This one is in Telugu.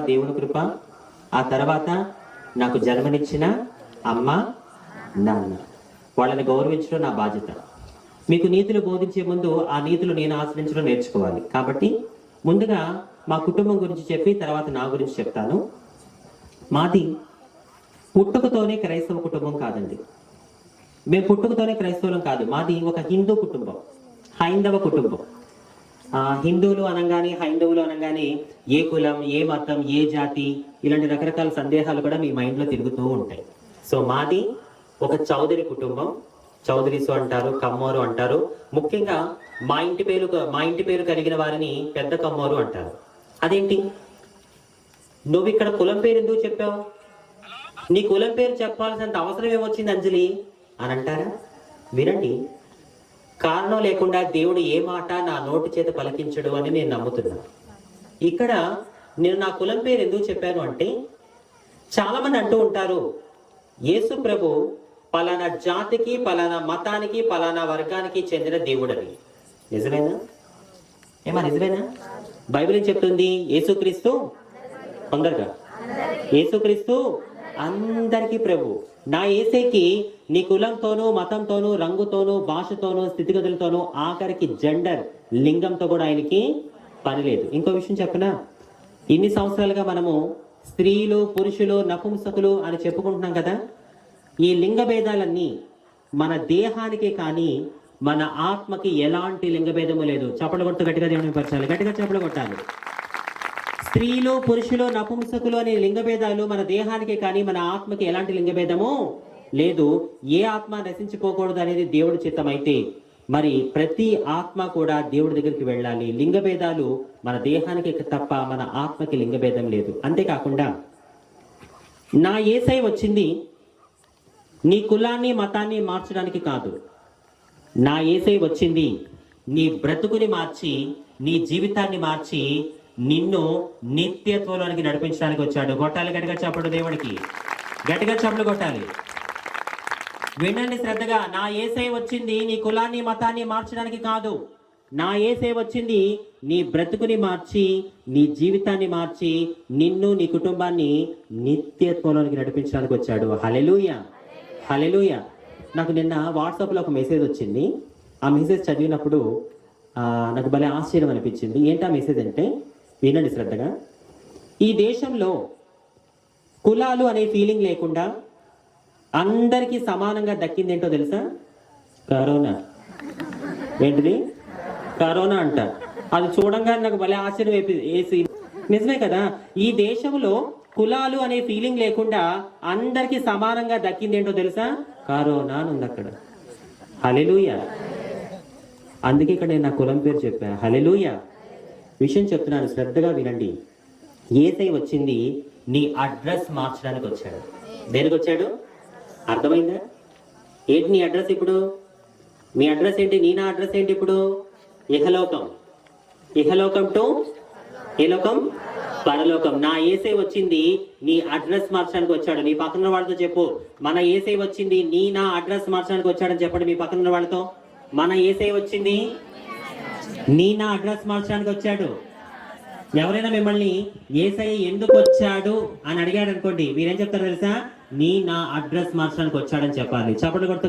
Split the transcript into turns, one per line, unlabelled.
దేవుని కృప ఆ తర్వాత నాకు జన్మనిచ్చిన అమ్మ నాన్న. వాళ్ళని గౌరవించడం నా బాధ్యత. మీకు నీతులు బోధించే ముందు ఆ నీతులు నేను ఆశ్రయించడం నేర్చుకోవాలి. కాబట్టి ముందుగా మా కుటుంబం గురించి చెప్పి తర్వాత నా గురించి చెప్తాను. మాది పుట్టుకతోనే క్రైస్తవ కుటుంబం కాదండి. మేము పుట్టుకతోనే క్రైస్తవులం కాదు. మాది ఒక హిందూ కుటుంబం హైందవ కుటుంబం. హిందువులు అనగానే హైందవులు అనగానే ఏ కులం ఏ మతం ఏ జాతి ఇలాంటి రకరకాల సందేహాలు కూడా మీ మైండ్లో తిరుగుతూ ఉంటాయి. సో మాది ఒక చౌదరి కుటుంబం. చౌదరీసు అంటారు కమ్మోరు అంటారు. ముఖ్యంగా మా ఇంటి పేరు మా ఇంటి పేరు కలిగిన వారిని పెద్ద కమ్మోరు అంటారు. అదేంటి? నువ్వు ఇక్కడ కులం పేరు ఎందుకు చెప్పావు? నీ కులం పేరు చెప్పాల్సినంత అవసరం ఏమొచ్చింది అంజలి? అని అంటారా? వినండి. కారణం లేకుండా దేవుడు ఏ మాట నా నోటి చేత పలికించడు అని నేను నమ్ముతున్నాను ఇక్కడ నేను నా కులం పేరు ఎందుకు చెప్పాను అంటే చాలా మంది అంటూ ఉంటారు యేసు ప్రభు పలానా జాతికి పలానా మతానికి పలానా వర్గానికి చెందిన దేవుడని. నిజమేనా? ఏమా నిజమేనా? బైబిల్ ఏం చెప్తుంది? యేసుక్రీస్తు తొందరగా. యేసుక్రీస్తు అందరికీ ప్రభు. నా ఏసేకి నీ కులంతోనూ మతంతోనూ రంగుతోనూ భాషతోనూ స్థితిగతులతోనూ ఆఖరికి జెండర్ లింగంతో కూడా ఆయనకి పని లేదు. ఇంకో విషయం చెప్పనా? ఇన్ని సంవత్సరాలుగా మనము స్త్రీలు పురుషులు నపుంసకులు అని చెప్పుకుంటున్నాం కదా. ఈ లింగ భేదాలన్నీ మన దేహానికి కానీ మన ఆత్మకి ఎలాంటి లింగ భేదము లేదు. చప్పలు కొట్టు గట్టిగా దేవుని పరచాలి. గట్టిగా చప్పలు కొట్టాలి. స్త్రీలు పురుషులు నపుంసకులు అనే లింగభేదాలు మన దేహానికి కానీ మన ఆత్మకి ఎలాంటి లింగభేదము లేదు. ఏ ఆత్మ నశించిపోకూడదు అనేది దేవుడి చిత్తం అయితే మరి ప్రతి ఆత్మ కూడా దేవుడి దగ్గరికి వెళ్ళాలి. లింగభేదాలు మన దేహానికి తప్ప మన ఆత్మకి లింగభేదం లేదు. అంతేకాకుండా నా ఏసై వచ్చింది నీ కులాన్ని మతాన్ని మార్చడానికి కాదు. నా ఏసై వచ్చింది నీ బ్రతుకుని మార్చి నీ జీవితాన్ని మార్చి నిన్ను నిత్యత్వంలోనికి నడిపించడానికి వచ్చాడు. కొట్టాలి గట్టిగా చెప్పడు దేవుడికి. గట్టిగా చప్పుడు కొట్టాలి. వినండి శ్రద్ధగా నా ఏసై వచ్చింది నీ కులాన్ని మతాన్ని మార్చడానికి కాదు. నా ఏసై వచ్చింది నీ బ్రతుకుని మార్చి నీ జీవితాన్ని మార్చి నిన్ను నీ కుటుంబాన్ని నిత్యత్వంలోనికి నడిపించడానికి వచ్చాడు. హలెలూయ హలెలూయ నాకు నిన్న వాట్సాప్లో ఒక మెసేజ్ వచ్చింది. ఆ మెసేజ్ చదివినప్పుడు నాకు భలే ఆశ్చర్యం అనిపించింది. ఏంటి ఆ మెసేజ్ అంటే వినండి శ్రద్ధగా. ఈ దేశంలో కులాలు అనే ఫీలింగ్ లేకుండా అందరికీ సమానంగా దక్కింది ఏంటో తెలుసా? కరోనా. ఏంటిది? కరోనా అంట. అది చూడంగానే నాకు భలే ఆశ్చర్యం వేసి నిజమే కదా? ఈ దేశంలో కులాలు అనే ఫీలింగ్ లేకుండా అందరికీ సమానంగా దక్కింది ఏంటో తెలుసా? కరోనా అని ఉంది అక్కడ. హలెలుయ అందుకే ఇక్కడ నేను నా కులం పేరు చెప్పాను హలెలూయ విషయం చెప్తున్నాను శ్రద్ధగా వినండి. ఏసై వచ్చింది నీ అడ్రస్ మార్చడానికి వచ్చాడు. దేనికి వచ్చాడు? అర్థమైందా? ఏంటి నీ అడ్రస్ ఇప్పుడు? మీ అడ్రస్ ఏంటి? నీ నా అడ్రస్ ఏంటి ఇప్పుడు? ఇహలోకం. ఇహలోకం టు? ఏ లోకం పరలోకం. నా ఏసై వచ్చింది నీ అడ్రస్ మార్చడానికి వచ్చాడు. నీ పక్కన వాళ్ళతో చెప్పు. మన ఏసై వచ్చింది నీ నా అడ్రస్ మార్చడానికి వచ్చాడని చెప్పండి మీ పక్కన వాళ్ళతో. మన ఏసై వచ్చింది నీ నా అడ్రస్ మార్చడానికి వచ్చాడు. ఎవరైనా మిమ్మల్ని ఏసఐ ఎందుకు వచ్చాడు అని అడిగాడు అనుకోండి మీరేం చెప్తారు తెలుసా? నీ నా అడ్రస్ మార్చడానికి వచ్చాడని చెప్పాలి. చప్పట్లు కొడుతూ